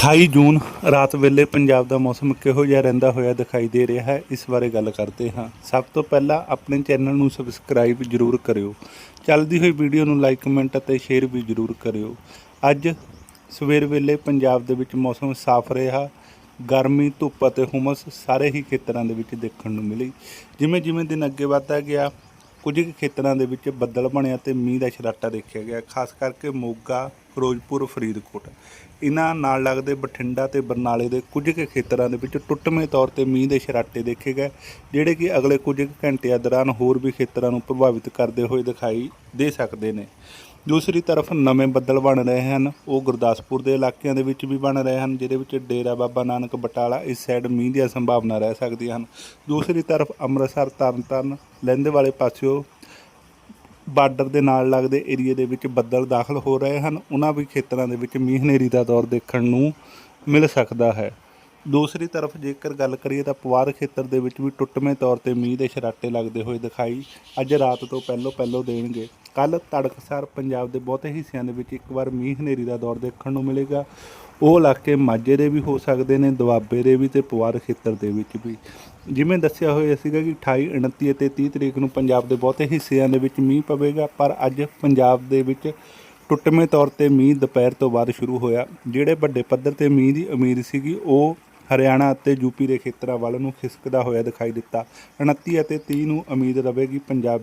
28 ਜੂਨ ਰਾਤ ਵੇਲੇ ਪੰਜਾਬ ਦਾ ਮੌਸਮ ਕਿਹੋ ਜਿਹਾ ਰਹਿੰਦਾ ਹੋਇਆ ਦਿਖਾਈ ਦੇ ਰਿਹਾ ਹੈ, ਇਸ ਬਾਰੇ ਗੱਲ ਕਰਦੇ ਹਾਂ। ਸਭ ਤੋਂ ਪਹਿਲਾਂ ਆਪਣੇ ਚੈਨਲ ਨੂੰ ਸਬਸਕ੍ਰਾਈਬ ਜਰੂਰ ਕਰਿਓ। ਚੱਲਦੀ ਹੋਈ ਵੀਡੀਓ ਨੂੰ ਲਾਈਕ, ਕਮੈਂਟ ਅਤੇ ਸ਼ੇਅਰ ਵੀ ਜਰੂਰ ਕਰਿਓ। ਅੱਜ ਸਵੇਰ ਵੇਲੇ ਪੰਜਾਬ ਦੇ ਵਿੱਚ ਮੌਸਮ ਸਾਫ਼ ਰਿਹਾ। ਗਰਮੀ, ਧੁੱਪ ਅਤੇ ਹੁਮਸ ਸਾਰੇ ਹੀ ਖੇਤਰਾਂ ਦੇ ਵਿੱਚ ਦੇਖਣ ਨੂੰ ਮਿਲੀ। ਜਿਵੇਂ ਜਿਵੇਂ ਦਿਨ ਅੱਗੇ ਵਧਦਾ ਗਿਆ ਕੁਝ ਕੁ ਖੇਤਰਾਂ ਦੇ ਵਿੱਚ ਬੱਦਲ ਬਣਿਆ ਤੇ ਮੀਂਹ ਦਾ ਛਰਾਟਾ ਦੇਖਿਆ ਗਿਆ, ਖਾਸ ਕਰਕੇ ਮੋਗਾ, ਫਿਰੋਜ਼ਪੁਰ, ਫਰੀਦਕੋਟ। ਇਹਨਾਂ ਨਾਲ ਲੱਗਦੇ ਬਠਿੰਡਾ ਤੇ ਬਰਨਾਲੇ ਦੇ ਕੁਝ ਕੁ ਖੇਤਰਾਂ ਦੇ ਵਿੱਚ ਟੁੱਟਵੇਂ ਤੌਰ ਤੇ ਮੀਂਹ ਦੇ ਛਰਾਟੇ ਦੇਖੇ ਗਏ, ਜਿਹੜੇ ਕਿ ਅਗਲੇ ਕੁਝ ਕੁ ਘੰਟਿਆਂ ਦੌਰਾਨ ਹੋਰ ਵੀ ਖੇਤਰਾਂ ਨੂੰ ਪ੍ਰਭਾਵਿਤ ਕਰਦੇ ਹੋਏ ਦਿਖਾਈ ਦੇ ਸਕਦੇ ਨੇ। ਦੂਸਰੀ ਤਰਫ ਨਵੇਂ ਬੱਦਲ ਬਣ ਰਹੇ ਹਨ, ਉਹ ਗੁਰਦਾਸਪੁਰ ਦੇ ਇਲਾਕਿਆਂ ਦੇ ਵਿੱਚ ਵੀ ਬਣ ਰਹੇ ਹਨ, ਜਿਹਦੇ ਵਿੱਚ ਡੇਰਾ ਬਾਬਾ ਨਾਨਕ ਬਟਾਲਾ ਇਸ ਸਾਈਡ ਮੀਂਹ ਦੀਆਂ ਸੰਭਾਵਨਾ ਰਹਿ ਸਕਦੀਆਂ ਹਨ। ਦੂਸਰੀ ਤਰਫ ਅੰਮ੍ਰਿਤਸਰ, ਤਰਨਤਾਰਨ, ਲਹਿੰਦੇ ਵਾਲੇ ਪਾਸਿਓ ਬਾਰਡਰ ਦੇ ਨਾਲ ਲੱਗਦੇ ਏਰੀਏ ਦੇ ਵਿੱਚ ਬੱਦਲ ਦਾਖਲ ਹੋ ਰਹੇ ਹਨ, ਉਹਨਾਂ ਵੀ ਖੇਤਰਾਂ ਦੇ ਵਿੱਚ ਮੀਂਹ ਹਨੇਰੀ ਦਾ ਦੌਰ ਦੇਖਣ ਨੂੰ ਮਿਲ ਸਕਦਾ ਹੈ। ਦੂਸਰੀ ਤਰਫ ਜੇਕਰ ਗੱਲ ਕਰੀਏ ਤਾਂ ਪਵਾਰ ਖੇਤਰ ਦੇ ਵਿੱਚ ਵੀ ਟੁੱਟਵੇਂ ਤੌਰ ਤੇ ਮੀਂਹ ਦੇ ਛਰਾਟੇ ਲੱਗਦੇ ਹੋਏ ਦਿਖਾਈ ਅੱਜ ਰਾਤ ਤੋਂ ਪਹਿਲੋਂ ਪਹਿਲੋਂ ਦੇਣਗੇ। ਕੱਲ ਤੜਕਸਾਰ ਪੰਜਾਬ ਦੇ ਬਹੁਤੇ ਹਿੱਸਿਆਂ ਦੇ ਵਿੱਚ ਇੱਕ ਵਾਰ ਮੀਂਹ ਹਨੇਰੀ ਦਾ ਦੌਰ ਦੇਖਣ ਨੂੰ ਮਿਲੇਗਾ। ਉਹ ਇਲਾਕੇ ਮਾਝੇ ਦੇ ਵੀ ਹੋ ਸਕਦੇ ਨੇ, ਦੁਆਬੇ ਦੇ ਵੀ ਤੇ ਪਵਾਰ ਖੇਤਰ ਦੇ ਵਿੱਚ ਵੀ। ਜਿਵੇਂ ਦੱਸਿਆ ਹੋਇਆ ਸੀਗਾ ਕਿ 28 29 ਅਤੇ 30 ਤਰੀਕ ਨੂੰ ਪੰਜਾਬ ਦੇ ਬਹੁਤੇ ਹਿੱਸਿਆਂ ਦੇ ਵਿੱਚ ਮੀਂਹ ਪਵੇਗਾ, ਪਰ ਅੱਜ ਪੰਜਾਬ ਦੇ ਵਿੱਚ ਟੁੱਟਵੇਂ ਤੌਰ ਤੇ ਮੀਂਹ ਦੁਪਹਿਰ ਤੋਂ ਬਾਅਦ ਸ਼ੁਰੂ ਹੋਇਆ। ਜਿਹੜੇ ਵੱਡੇ ਪੱਧਰ ਤੇ ਮੀਂਹ ਦੀ ਉਮੀਦ ਸੀਗੀ, ਉਹ ਹਰਿਆਣਾ ਅਤੇ ਯੂਪੀ ਦੇ ਖੇਤਰਾਂ ਵੱਲ ਨੂੰ ਖਿਸਕਦਾ ਹੋਇਆ ਦਿਖਾਈ ਦਿੱਤਾ। 29 ਅਤੇ 30 ਨੂੰ ਉਮੀਦ ਰਹੇਗੀ ਪੰਜਾਬ